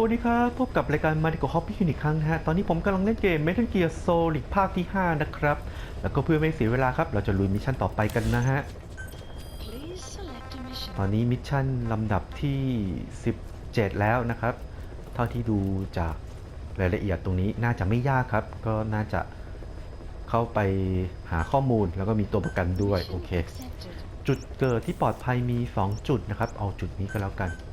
วัสดีครับ พบกับรายการมาดิโกฮอปปี้อีกครั้งนะฮะ ตอนนี้ผมกำลังเล่นเกม Metal Gear Solid ภาคที่ 5 นะครับ แล้วก็เพื่อไม่เสียเวลาครับ เราจะลุยมิชชั่นต่อไปกันนะฮะ Please select a mission. ตอนนี้มิชชั่นลำดับที่ 17 แล้วนะครับ เท่าที่ดูจากรายละเอียดตรงนี้น่าจะไม่ยากครับ ก็น่าจะเข้าไปหาข้อมูลแล้วก็มีตัวประกันด้วย โอ Mission เค accepted. จุดเกิดที่ปลอดภัยมี 2 จุดนะครับ เอาจุดนี้ก็แล้วกันอะ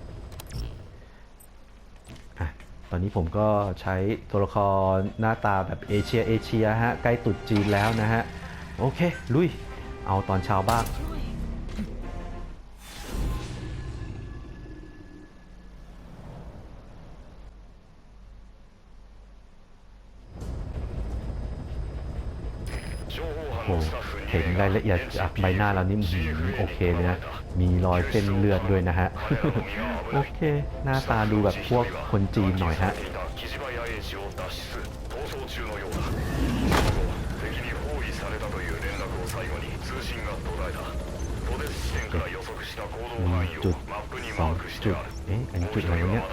ตอนนี้ผมก็ใช้ตัวละครหน้าตาแบบเอเชียเอเชียฮะ ใกล้ตุดจีนแล้วนะฮะ โอเค ลุย เอาตอนเช้าบ้าง โอ้ เห็นรายละเอียดจากใบหน้าเรานี่โอเคเลยนะ มีรอยเส้นเลือดด้วยนะฮะ โอเค หน้าตาดูแบบพวกคนจีนหน่อยฮะจุดสองจุดเอ๊ะอันนี้จุดอะไรเนี่ย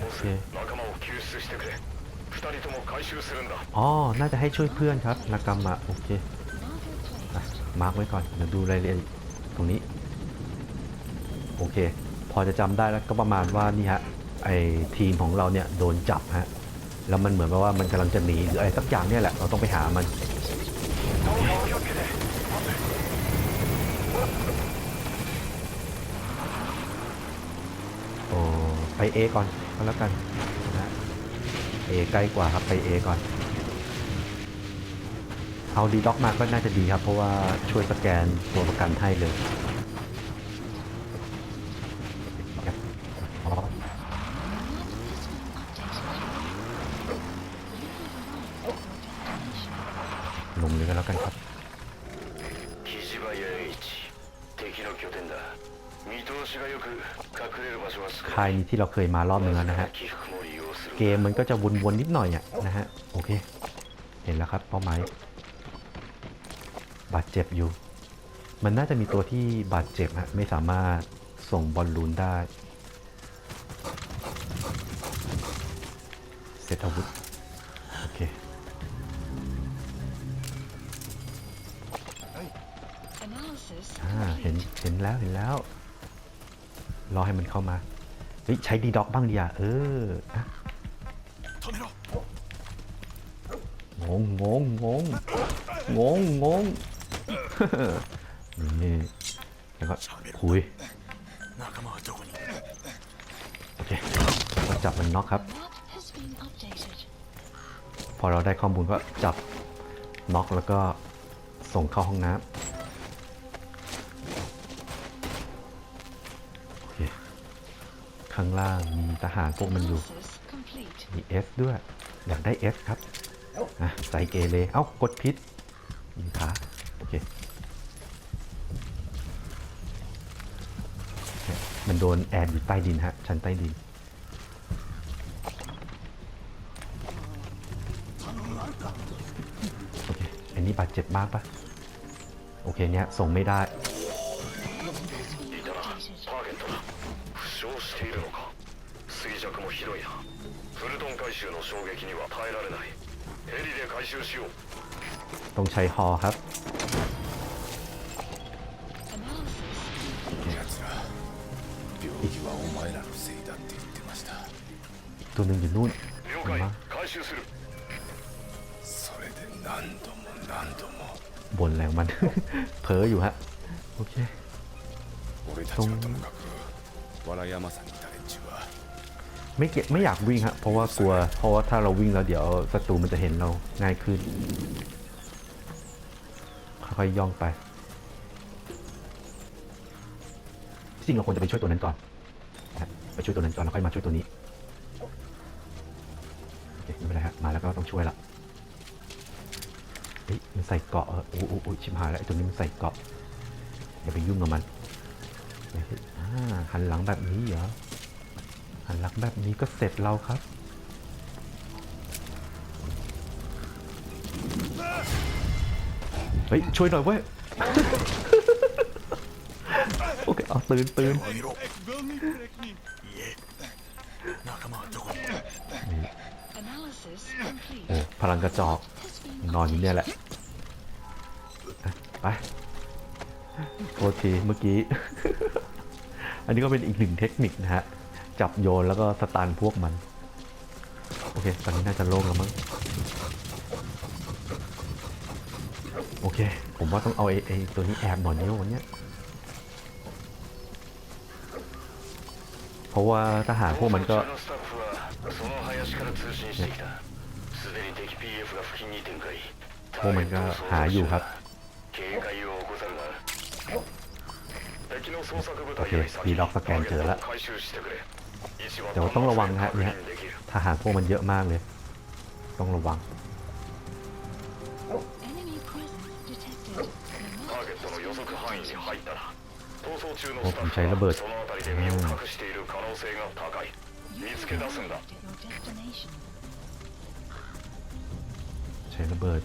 โอเค อ๋อ น่าจะให้ช่วยเพื่อนครับนักกรรมะโอเคมาร์กไว้ก่อน เดี๋ยวดูรายละเอียดตรงนี้ โอเค พอจะจำได้แล้วก็ประมาณว่านี่ฮะ ไอทีมของเราเนี่ยโดนจับฮะ แล้วมันเหมือนกับว่ามันกำลังจะหนีหรืออะไรสักอย่างเนี่ยแหละ เราต้องไปหามัน โอ้ไปเอก่อนก็แล้วกัน เอใกล้กว่าครับไปเอก่อน เอาดีด็อกมาก็น่าจะดีครับ เพราะว่าช่วยสแกนตัวประกันให้เลยลงเลยก็แล้วกันครับ ค่ายนี้ที่เราเคยมารอบนึงแล้วนะฮะ เกมมันก็จะวนๆนิดหน่อยอะนะฮะ โอเค เห็นแล้วครับเป้าหมายบาดเจ็บอยู่ มันน่าจะมีตัวที่บาดเจ็บฮะไม่สามารถส่งบอลลูนได้ เสร็จอาวุธ โอเคเห็น เห็นแล้ว เห็นแล้ว รอให้มันเข้ามา เฮ้ย ใช้ดีด็อกบ้างดีอะ เอออะงงงงงงงงงงนี่แล้วก็คุยโอเคก็จับมันน็อกครับ พอเราได้ข้อมูลก็จับน็อกแล้วก็ส่งเข้าห้องน้ำ ข้างล่างมีทหารพวกมันอยู่ Analysis complete. มี S ด้วย อยากได้ S ครับอะใส่เกเรเอ้ากดพิษยิงขาโอเคมันโดนแอนอยู่ใต้ดินฮะ ชั้นใต้ดินโอเคอันนี้บาดเจ็บมากปะโอเคเนี้ยส่งไม่ได้ 負傷しているのか衰弱もひどいなフルトン回収の衝撃には耐えられないヘリで回収しよう ต้องใช้ฮอครับ Analysis 奴ら病気はお前らのせいだって言ってました อีกตัวหนึ่งอยู่นู่น 了 เห็น 解 ปะ 回収するそれで何度も何度も บนแรงมัน เผลออยู่ฮะ โอเค ไม่เก็บไม่อยากวิ่งฮะเพราะว่ากลัวเพราะว่าถ้าเราวิ่งแล้วเดี๋ยวศัตรูมันจะเห็นเราง่ายขึ้นค่อยๆย่องไปที่จริงเราควรจะไปช่วยตัวนั้นก่อนไปช่วยตัวนั้นก่อนแล้วค่อยมาช่วยตัวนี้โอเคไม่เป็นไรฮะมาแล้วก็ต้องช่วยละมันใส่เกาะโอ้โหชิมหายแล้วตัวนี้มันใส่เกาะอย่าไปยุ่งกับมัน หันหลังแบบนี้เหรอ หันหลังแบบนี้ก็เสร็จเราครับ เฮ้ย ช่วยหน่อยเว้ย โอเค เอาตื่นตื่นいえ Analysis โอ้ complete. พลังกระจอก Has been นอนอยู่เนี่ยแหละอะไปโทษทีเมื่อกี้ อันนี้ก็เป็นอีกหนึ่งเทคนิคนะฮะ จับโยนแล้วก็สตันพวกมัน โอเค ตอนนี้น่าจะโล่งแล้วมั้ง โอเค ผมว่าต้องเอาไอ้ไอตัวนี้แอบหน่อยเนี้ยวันเนี้ยเพราะว่าทหารพวกมันก็พวกมันก็หาอยู่ครับ โอเคมีล็อกสแกนเจอแล้วแต่ว่าต้องระวังฮะเนี่ยทหารพวกมันเยอะมากเลย ต้องระวังโอ้ผมใช้ระเบิดใช้ระเบิด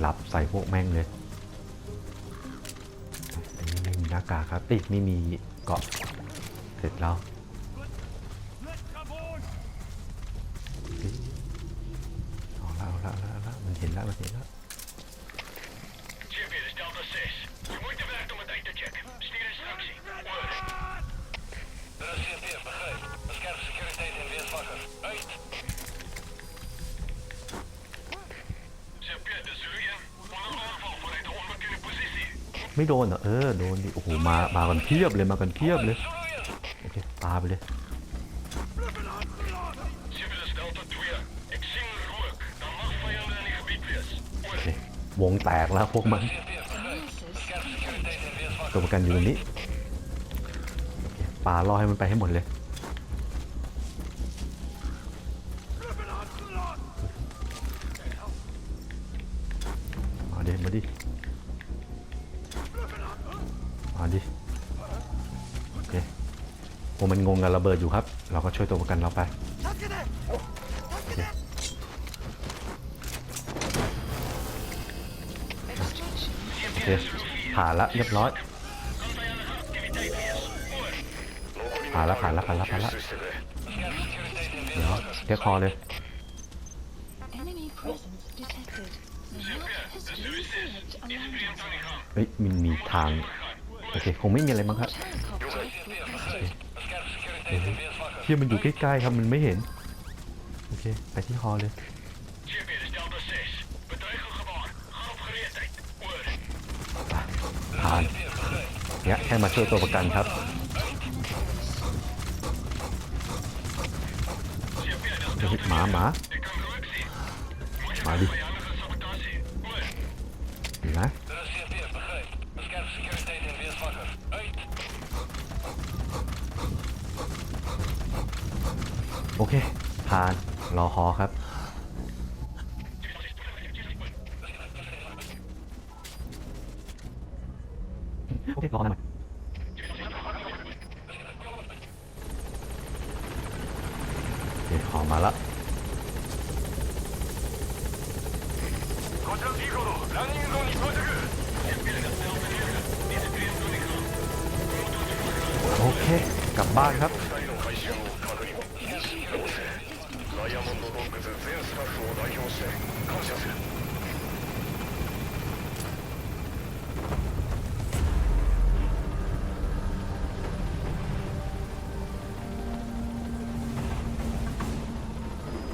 หลับใส่พวกแม่งเลย หน้ากากครับติดไม่มีเกาะเสร็จแล้วเอาละเอาละเอาละเอาละมันเห็นแล้วมันเห็นแล้ว ไม่โดนเหรอเออโดนดิโอ้โหมามากันเพียบเลยมากันเพียบเลยโอเคปาไปเลยโอเควงแตกแล้วพวกมันตัวประกันอยู่ตรงนี้โอเคปาล่อให้มันไปให้หมดเลยมาดิมาดิ เอาดิโอเคผมมันงงกับระเบิดอยู่ครับ เราก็ช่วยตัวประกันเราไปเผ่านละเรียบร้อยผ่านละผ่านละผ่านละผ่านละเดี๋ยวเรียกคอเลยเฮ้ยมันมีทาง โอเคคงไม่มีอะไรมั้งครับเที่ยมันอยู่ใกล้ๆครับมันไม่เห็น โอเค ไปที่ฮอเลยผ่านเนี่ยแค่มาช่วยตัวประกันครับหมาหมา Ik kan geluk zien. มาดิ คผ่านรอฮอครับ โอเครอหน่อยโอเคฮอมาละโอเค กลับบ้านครับ して感謝する。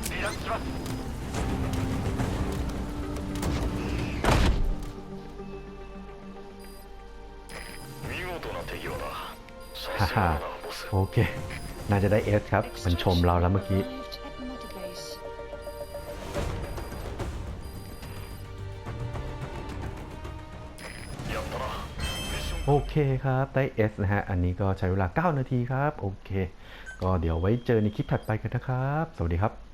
離脱します。見事な手際だ。さすがだな、ボス。 โอเค น่าจะได้เอสครับ มันชมเราแล้วเมื่อกี้ โอเคครับได้ S นะฮะ อันนี้ก็ใช้เวลา 9 นาทีครับ โอเค ก็เดี๋ยวไว้เจอในคลิปถัดไปกันนะครับ สวัสดีครับ